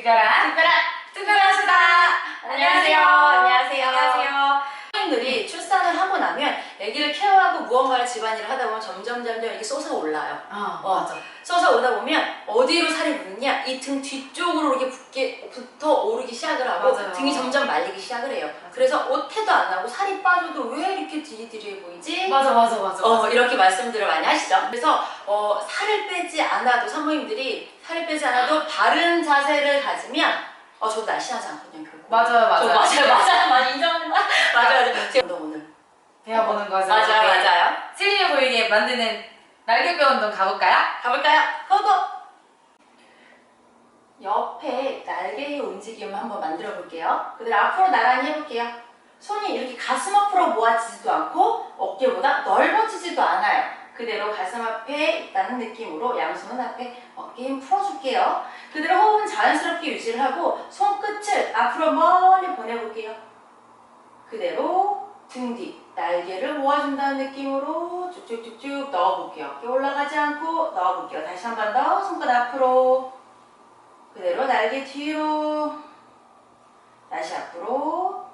특별한 특별한 특별한 수다. 안녕하세요. 안녕하세요. 안녕하세요. 선생님들이 출산을 하고 나면 아기를 케어하고 무언가를 집안일을 하다 보면 점점 점점 이렇게 솟아 올라요. 아 어. 맞아. 솟아 오다 보면 어디로 살이 붙느냐 이 등 뒤쪽으로 이렇게 붙게 붙어 오르기 시작을 하고 맞아요. 등이 점점 말리기 시작을 해요. 맞아요. 그래서 옷태도 안 나고 살이 빠져도 왜 이렇게 디리디리해 보이지? 맞아 맞아 맞아. 어, 맞아. 이렇게 말씀들을 많이 하시죠. 그래서 어, 살을 빼지 않아도 산모님들이 살을 빼지 않아도 바른 자세를 가지면 어, 저도 날씬하지 않거든요, 결국. 맞아요 저 맞아요. 맞아요, 맞아요, 맞아요, 인정하는 거야. 맞아요, 맞아요. 제가 너 오늘. 배워보는 거죠. 맞아요, 네. 맞아요. 슬림해 보이게 만드는 날개뼈 운동 가볼까요? 가볼까요? 고고! 옆에 날개의 움직임을 한번 만들어 볼게요. 그대로 앞으로 나란히 해볼게요. 손이 이렇게 가슴 앞으로 모아지지도 않고 어깨보다 넓어지지도 않아요. 그대로 가슴 앞에 있다는 느낌으로 양손은 앞에 어깨 힘 풀어줄게요. 그대로 호흡은 자연스럽게 유지를 하고 손끝을 앞으로 멀리 보내볼게요. 그대로 등 뒤 날개를 모아준다는 느낌으로 쭉쭉쭉쭉 넣어볼게요. 어깨 올라가지 않고 넣어볼게요. 다시 한 번 더 손끝 앞으로. 그대로 날개 뒤로. 다시 앞으로.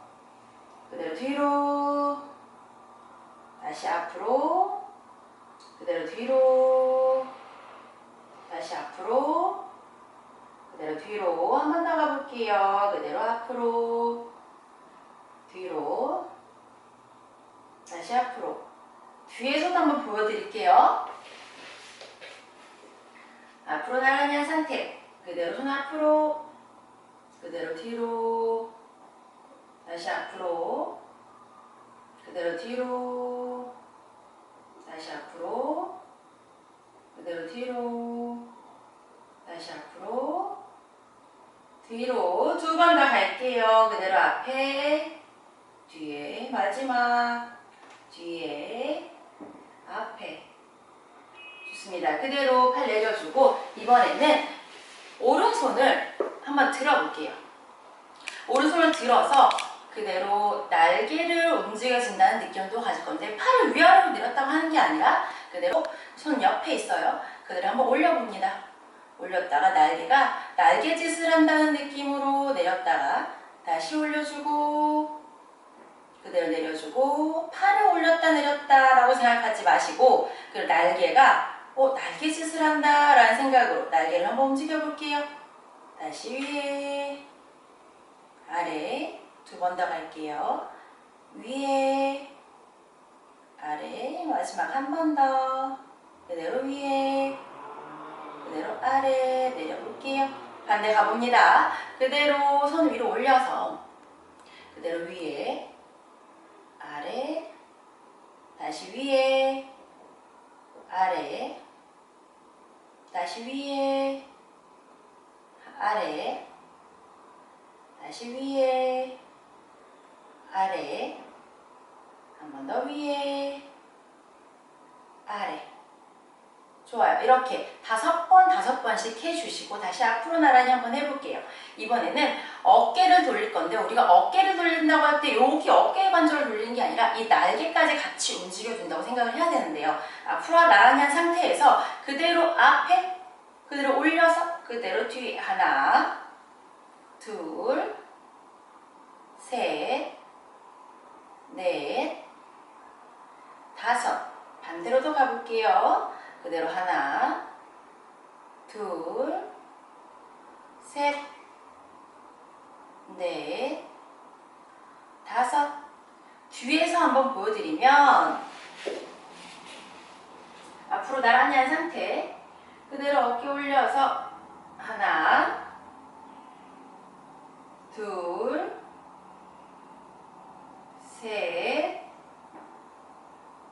그대로 뒤로. 다시 앞으로. 그대로 뒤로. 다시 앞으로. 그대로 뒤로. 한 번 더 가볼게요. 그대로 앞으로. 뒤로 다시 앞으로. 뒤에서도 한번 보여드릴게요. 앞으로 나란히 한 상태. 그대로 손 앞으로. 그대로 뒤로. 다시 앞으로. 그대로 뒤로. 다시 앞으로. 그대로 뒤로. 다시 앞으로. 뒤로 두 번 더 갈게요. 그대로 앞에. 뒤에 마지막 뒤에 앞에 좋습니다. 그대로 팔 내려주고 이번에는 오른손을 한번 들어볼게요. 오른손을 들어서 그대로 날개를 움직여진다는 느낌도 가질 건데 팔을 위아래로 내렸다고 하는 게 아니라 그대로 손 옆에 있어요. 그대로 한번 올려봅니다. 올렸다가 날개가 날개짓을 한다는 느낌으로 내렸다가 다시 올려주고 그대로 내려주고 팔을 올렸다 내렸다 라고 생각하지 마시고 그 날개가 어 날개짓을 한다. 라는 생각으로 날개를 한번 움직여 볼게요. 다시 위에 아래 두 번 더 갈게요. 위에 아래 마지막 한 번 더. 그대로 위에 그대로 아래 내려볼게요. 반대 가봅니다. 그대로 손 위로 올려서 그대로 위에 아래 다시 위에 아래 다시 위에 아래 다시 위에 아래 한 번 더 위에 아래 좋아요. 이렇게 다섯 번, 다섯 번씩 해주시고 다시 앞으로 나란히 한번 해볼게요. 이번에는 어깨를 돌릴 건데 우리가 어깨를 돌린다고 할 때 여기 어깨 관절을 돌리는 게 아니라 이 날개까지 같이 움직여준다고 생각을 해야 되는데요. 앞으로 나란히 한 상태에서 그대로 앞에 그대로 올려서 그대로 뒤에 하나, 둘, 셋, 넷, 다섯. 반대로도 가볼게요. 그대로 하나, 둘, 셋, 넷, 다섯. 뒤에서 한번 보여드리면 앞으로 나란히 한 상태 그대로 어깨 올려서 하나, 둘, 셋,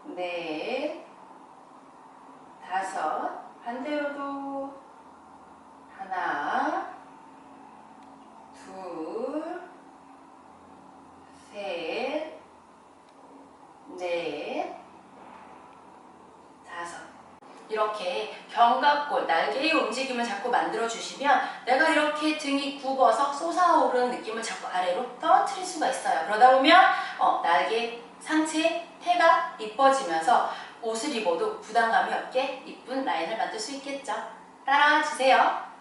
넷, 다섯. 반대로도 하나, 둘, 셋, 넷, 다섯. 이렇게 견갑골, 날개의 움직임을 자꾸 만들어 주시면 내가 이렇게 등이 굽어서 솟아오르는 느낌을 자꾸 아래로 떨어뜨릴 수가 있어요. 그러다 보면 어, 날개 상체 태가 이뻐지면서 옷을 입어도 부담감이 없게 이쁜 라인을 만들 수 있겠죠. 따라와 주세요.